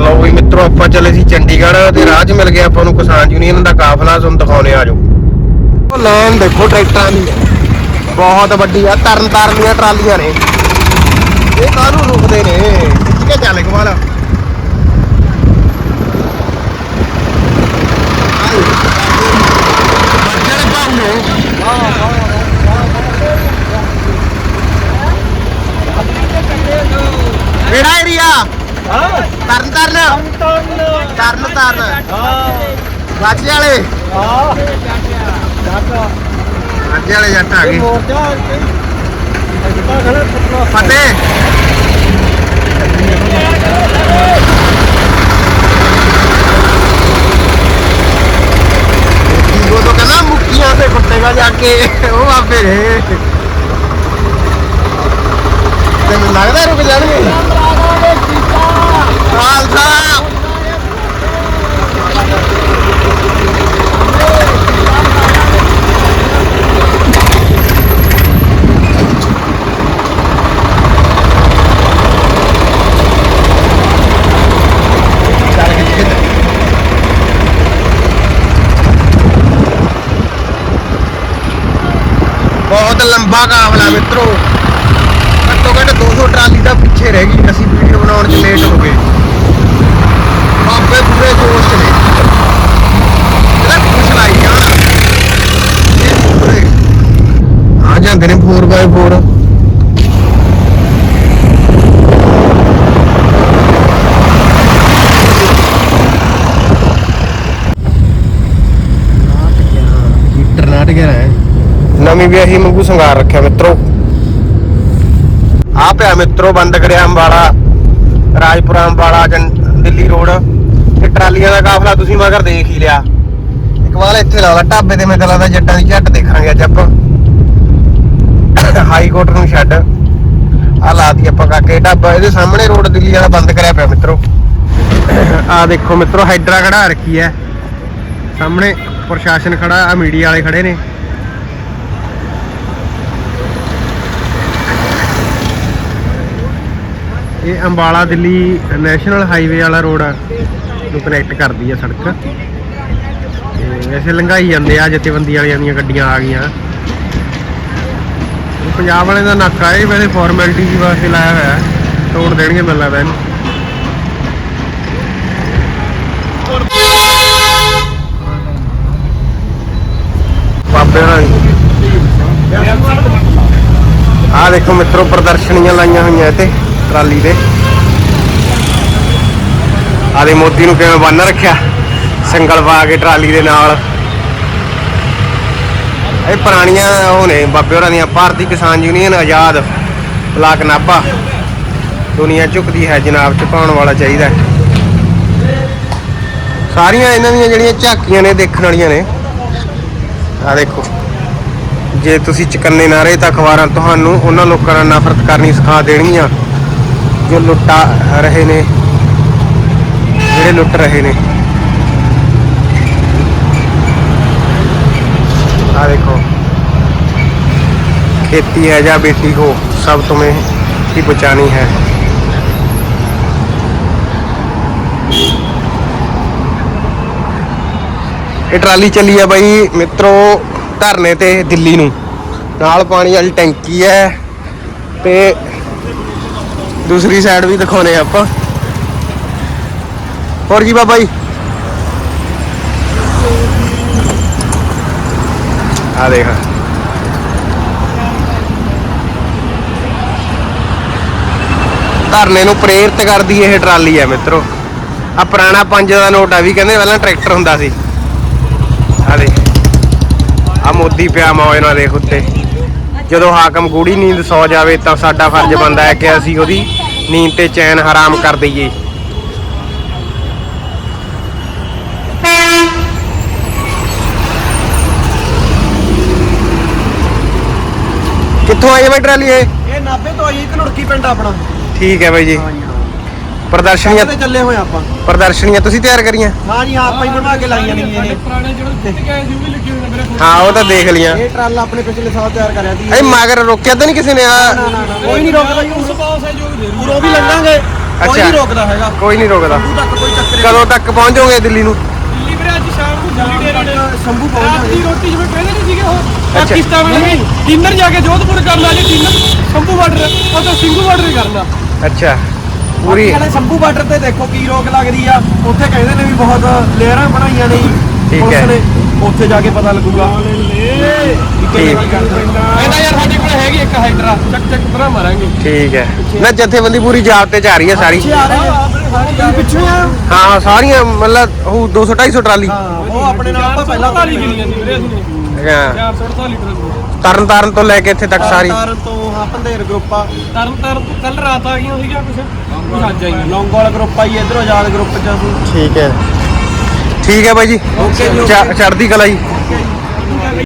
ਲਓ ਵੀ ਮਿੱਤਰੋ, ਆਪਾਂ ਚੱਲੇ ਸੀ ਚੰਡੀਗੜ੍ਹ ਤੇ ਰਾਹ 'ਚ ਮਿਲ ਗਿਆ ਆਪਾਂ ਨੂੰ ਕਿਸਾਨ ਯੂਨੀਅਨ ਦਾ ਕਾਫਲਾ ਤੁਹਾਨੂੰ ਦਿਖਾਉਣੇ ਆਜੋ ਉਹ ਲਾਈਨ ਦੇਖੋ ਟਰੈਕਟਰਾਂ ਦੀ। ਬਹੁਤ ਵੱਡੀ ਆ ਤਰਨ ਤਾਰਨ ਦੀਆਂ ਟਰਾਲੀਆਂ ਨੇ। ਇਹ ਕਾਹਨੂੰ ਰੁਕਦੇ ਨੇ? ਖਿੱਚ ਕੇ ਕਮਾਲ? ਹਾਂ ਤਰਨ। ਤਾਰਨ ਤਨ ਤਰਨ। ਹਾਂ ਰਾਜੇ ਵਾਲੇ। ਹਾਂ ਡਾਕਾ ਰਾਜੇ ਵਾਲੇ ਜੱਟ ਆ ਇਹ ਗਏ। ਮੋਰਚਾ ਅਜਿਹਾ ਖੜਾ ਪਤਲਾ ਫਤਿਹ ਉਹ ਤਾਂ ਕਹਿੰਦਾ ਮੁੱਕੀਆਂ ਤੇ ਕੁੱਟੇਗਾ ਜਾ ਕੇ। ਉਹ ਆਪੇ ਰੇ ਤੈਨੂੰ ਲੱਗਦਾ ਰੁਕ ਜਾਣਗੇ ਖਾਲਸਾ ਚੱਲ ਖਿੱਚ ਕੇ ਬਹੁਤ ਲੰਬਾ ਕਾਫਲਾ ਮਿੱਤਰੋ। ਘੱਟੋ ਘੱਟ 200 ਟਰਾਲੀ ਦਾ ਪਿੱਛੇ ਰਹਿ ਗਈ ਅਸੀਂ ਵੀਡੀਓ ਬਣਾਉਣ 'ਚ ਲੇਟ ਹੋ ਗਏ। ਬਾਬੇ ਪੂਰੇ ਜੋਸ਼ 'ਚ ਨੇ। ਇਹਦਾ ਕੁਛ ਲਾਈ ਜਾਣ ਆ ਜਾਂਦੇ ਨੇ 4x4 ਹੀਟਰ ਨਾਟ ਗਿਆ ਹੈ ਨਵੀਂ ਵਿਆਹੀ ਮੰਗੂ ਸੰਗਾਰ ਰੱਖਿਆ ਮਿੱਤਰੋ। ਆ ਪਿਆ ਮਿੱਤਰੋ ਬੰਦ ਕਰਿਆ ਅੰਬਾਲਾ, ਰਾਜਪੁਰਾ ਅੰਬਾਲਾ ਦਿੱਲੀ ਰੋਡ। ਇਹ ਟਰਾਲੀਆਂ ਦਾ ਕਾਫਲਾ ਤੁਸੀਂ ਮਗਰ ਦੇਖ ਹੀ ਲਿਆ। ਇਕਵਾਲ ਇੱਥੇ ਲਾ ਲਾ, ਢਾਬੇ ਤੇ ਮੈਨੂੰ ਲੱਗਦਾ ਜੱਟਾਂ ਦੀ ਝੱਟ ਦੇਖਾਂਗੇ ਅੱਜ ਆਪਾਂ। ਹਾਈ ਕੋਰਟ ਨੂੰ ਛੱਡ। ਆ ਲਾਤੀ ਆਪਾਂ ਕਾਕੇ ਢਾਬਾ, ਇਹਦੇ ਸਾਹਮਣੇ ਰੋਡ ਦਿੱਲੀ ਵਾਲਾ ਬੰਦ ਕਰਿਆ ਪਿਆ ਮਿੱਤਰੋ। ਆ ਦੇਖੋ ਮਿੱਤਰੋ, ਹਾਈਡਰਾ ਖੜਾ ਰੱਖੀ ਹੈ। ਸਾਹਮਣੇ ਪ੍ਰਸ਼ਾਸਨ ਖੜਾ ਆ ਮੀਡੀਆ ਵਾਲੇ ਖੜੇ ਨੇ। ਇਹ ਅੰਬਾਲਾ ਦਿੱਲੀ ਨੈਸ਼ਨਲ ਹਾਈਵੇ ਵਾਲਾ ਰੋਡ ਨੂੰ ਕਨੈਕਟ ਕਰਦੀ ਆ ਸੜਕ। ਵੈਸੇ ਲੰਘਾਈ ਜਾਂਦੇ ਆ, ਜਥੇਬੰਦੀ ਵਾਲਿਆਂ ਦੀਆਂ ਗੱਡੀਆਂ ਆ ਗਈਆਂ। ਪੰਜਾਬ ਵਾਲੇ ਦਾ ਨਾਕਾ ਇਹ ਵੈਸੇ ਫਾਰਮੈਲਿਟੀ ਦੀ ਵਾਸਤੇ ਲਾਇਆ ਹੋਇਆ ਹੈ। ਤੋੜ ਦੇਣਗੇ ਮੈਨੂੰ ਲੱਗਦਾ ਇਹਨੂੰ ਬਾਬੇ ਹੋਣਾ ਆ ਦੇਖੋ ਮਿੱਤਰੋ, ਪ੍ਰਦਰਸ਼ਨੀਆਂ ਲਾਈਆਂ ਹੋਈਆਂ ਇੱਥੇ। ਟਰਾਲੀ ਦੇ। ਆ ਮੋਦੀ ਨੂੰ ਕਿਵੇਂ ਬੰਨ ਰੱਖਿਆ? ਸੰਗਲ ਪਾ ਕੇ ਟਰਾਲੀ ਦੇ ਨਾਲ। ਇਹ ਪੁਰਾਣੀਆਂ ਉਹ ਨੇ, ਬਾਬੇ ਹੋਰਾਂ ਦੀਆਂ, ਭਾਰਤੀ ਕਿਸਾਨ ਯੂਨੀਅਨ ਆਜ਼ਾਦ, ਬਲਾਕ ਨਾਭਾ। ਦੁਨੀਆ ਝੁਕਦੀ ਹੈ, ਜਨਾਬ ਝੁਕਾਉਣ ਵਾਲਾ ਚਾਹੀਦਾ ਸਾਰੀਆਂ ਇਹਨਾਂ ਦੀਆਂ ਜਿਹੜੀਆਂ ਝਾਕੀਆਂ ਨੇ, ਦੇਖਣ ਵਾਲੀਆਂ ਨੇ ਆ ਦੇਖੋ। ਜੇ ਤੁਸੀਂ ਚਕੰਨੇ ਨਾ ਰਹੇ ਤਾਂ ਅਖਬਾਰਾਂ, ਤੁਹਾਨੂੰ ਉਹਨਾਂ ਲੋਕਾਂ ਨਾਲ ਨਫ਼ਰਤ ਕਰਨੀ ਸਿਖਾ ਦੇਣਗੀਆਂ। ਜੋ ਲੁੱਟਾ ਰਹੇ ਨੇ ਜਿਹੜੇ ਲੁੱਟ ਰਹੇ ਨੇ ਆ ਦੇਖੋ खेती है जा बेटी को सब तुम्हें ही बचानी है ਇਹ ਟਰਾਲੀ ਚੱਲੀ ਆ ਬਾਈ ਮਿੱਤਰੋ ਧਰਨੇ ਤੇ ਦਿੱਲੀ ਨੂੰ ਨਾਲ ਪਾਣੀ ਵਾਲੀ ਟੈਂਕੀ ਹੈ ਤੇ ਦੂਸਰੀ ਸਾਈਡ ਵੀ ਦਿਖਾਉਨੇ ਆਪਾਂ। ਹੋਰ ਜੀ ਬਾਬਾ ਜੀ? ਆ ਦੇਖ। ਧਰਨੇ ਨੂੰ ਪ੍ਰੇਰਿਤ ਕਰਦੀ ਇਹ ਟਰਾਲੀ ਹੈ ਮਿੱਤਰੋ। ਆ ਪੁਰਾਣਾ ਪੰਜ ਦਾ ਨੋਟ ਆ ਵੀ ਕਹਿੰਦੇ ਪਹਿਲਾਂ ਟਰੈਕਟਰ ਹੁੰਦਾ ਸੀ। ਆ ਦੇ ਆ ਮੋਦੀ ਪਿਆ ਮੌਜ ਨਾਲ ਦੇਖ ਉੱਤੇ। ਜਦੋਂ ਹਾਕਮ ਗੂੜੀ ਨੀਂਦ ਸੌ ਜਾਵੇ ਤਾਂ ਸਾਡਾ ਫਰਜ਼ ਬਣਦਾ ਹੈ ਕਿ ਅਸੀਂ ਉਹਦੀ ਨੀਂਦ ਤੇ ਚੈਨ ਹਰਾਮ ਕਰ ਦਈਏ। ਕਿੱਥੋਂ ਆਈ ਹੈ ਬਾਈ ਟਰਾਲੀ ਇਹ? ਇਹ ਨਾਭੇ ਤੋਂ ਆਈ ਘਨੁੜਕੀ ਪਿੰਡ ਆਪਣਾ। ਠੀਕ ਹੈ ਬਾਈ ਜੀ। ਪ੍ਰਦਰਸ਼ਨੀਆਂ ਤੇ ਚੱਲੇ ਹੋਏ ਆਪਾਂ। ਪ੍ਰਦਰਸ਼ਨੀਆਂ ਤੁਸੀਂ ਤਿਆਰ ਕਰੀਆਂ? ਹਾਂ ਜੀ ਆਪਾਂ ਹੀ ਬਣਵਾ ਕੇ ਲਾਈਆਂ ਨੇ ਇਹ। ਪੁਰਾਣੇ ਜਿਹੜੇ ਟੁੱਟ ਗਏ ਸੀ ਉਹ ਵੀ ਲੱਗੇ ਹੋਏ ਹਾਂ ਉਹ ਤਾਂ ਦੇਖ ਲੀਆਂ ਇਹ ਟਰਾਲਾ ਆਪਣੇ ਪਿਛਲੇ ਸਾਲ ਤਿਆਰ ਕਰਿਆ ਸੀ। ਇਹ ਮਗਰ ਰੋਕਿਆ ਤਾਂ ਨਹੀਂ ਕਿਸੇ ਨੇ ਆ। ਨਾ ਨਾ ਨਾ ਕੋਈ ਨਹੀਂ ਰੋਕਦਾ ਜੀ ਉਸ ਪਾਸ ਹੈ ਜੋ ਵੀ ਦੇ ਉਰੋਂ ਵੀ ਲੰਘਾਂਗੇ। ਕੋਈ। ਨਹੀਂ ਰੋਕਦਾ ਹੈਗਾ। ਕੋਈ ਨਹੀਂ ਰੋਕਦਾ। ਸ਼ੰਭੂ ਤੱਕ ਕੋਈ ਚੱਕਰ ਹੀ ਕਦੋਂ ਤੱਕ ਪਹੁੰਚੋਗੇ ਦਿੱਲੀ ਨੂੰ? ਦਿੱਲੀ ਵੀਰੇ ਅੱਜ ਸ਼ਾਮ ਨੂੰ ਦਿੱਲੀ ਡੇਰੇ। ਸ਼ੰਭੂ ਪਹੁੰਚ ਰਾਤ ਦੀ ਜਾਗੇ ਰੋਟੀ ਜਿਵੇਂ ਕਹਿੰਦੇ ਨਹੀਂ ਸੀਗੇ ਉਹ। ਪਾਕਿਸਤਾਨ ਵਾਲੇ ਵੀ ਡਿਨਰ ਜਾ ਕੇ ਜੋਧਪੁਰ ਕਰਨਾ ਜੀ ਡਿਨਰ ਸ਼ੰਭੂ ਬਾਰਡਰ ਉਹ ਤਾਂ ਸਿੰਘੂ ਬਾਰਡਰ ਹੀ ਕਰਨਾ। ਅੱਛਾ। ਪੂਰੀ ਵਾਲੇ ਸ਼ੰਭੂ ਬਾਰਡਰ ਤੇ ਦੇਖੋ ਕੀ ਰੋਕ ਲੱਗਦੀ ਆ। ਉੱਥੇ ਕਹਿੰਦੇ ਨੇ ਵੀ ਬਹੁਤ ਲੇਅਰਾਂ ਬਣਾਈਆਂ ਨੇ ਠੀਕ ਹੈ। ਉੱਥੇ ਜਾ ਕੇ ਪਤਾ ਲੱਗੂਗਾ। ਠੀਕ। ਕਹਿੰਦਾ ਯਾਰ ਸਾਡੇ ਕੋਲ ਹੈਗੀ ਇੱਕ ਹਾਈਡਰਾ ਚੱਕ ਚੱਕ ਪਰਾਂ ਮਾਰਾਂਗੇ। ਠੀਕ ਹੈ। ਨਾ ਜਥੇਬੰਦੀ ਪੂਰੀ ਜਾਬ ਤੇ ਜਾ ਰਹੀ ਹੈ ਸਾਰੀ। ਪਿੱਛੇ ਆ? ਹਾਂ ਸਾਰੀਆਂ ਮਤਲਬ ਉਹ 200 250 ਟਰਾਲੀ। ਹਾਂ ਉਹ ਆਪਣੇ ਨਾਲ ਆਪਾਂ ਪਹਿਲਾਂ 448 ਕਿਲੀਆਂ ਸੀ ਵੀਰੇ ਅਸੀਂ। ਹਾਂ। 448 ਲੀਟਰ ਤਰਨ ਤਾਰਨ ਤੋਂ ਲੈ ਕੇ ਇੱਥੇ ਤੱਕ ਸਾਰੀ। ਤਾਰਨ ਤੋਂ ਹਾਂ ਪੰਦੇਰ ਗਰੁੱਪ ਆ ਤਰਨ ਤਾਰਨ ਤੋਂ ਕੱਲ ਰਾਤ ਆ ਗਈਆਂ ਸੀਗਾ ਕੁਛ ਕੁਛ ਅੱਜ ਆਈਆਂ ਲੌਂਗੋਵਾਲ ਗਰੁੱਪ ਆ ਜੀ ਇਧਰੋਂ ਆਜ਼ਾਦ ਗਰੁੱਪ ਚ ਅਸੀਂ ਠੀਕ ਹੈ। ਠੀਕ ਹੈ ਬਾਈ ਜੀ। ਚੜ੍ਹਦੀ ਕਲਾ ਜੀ।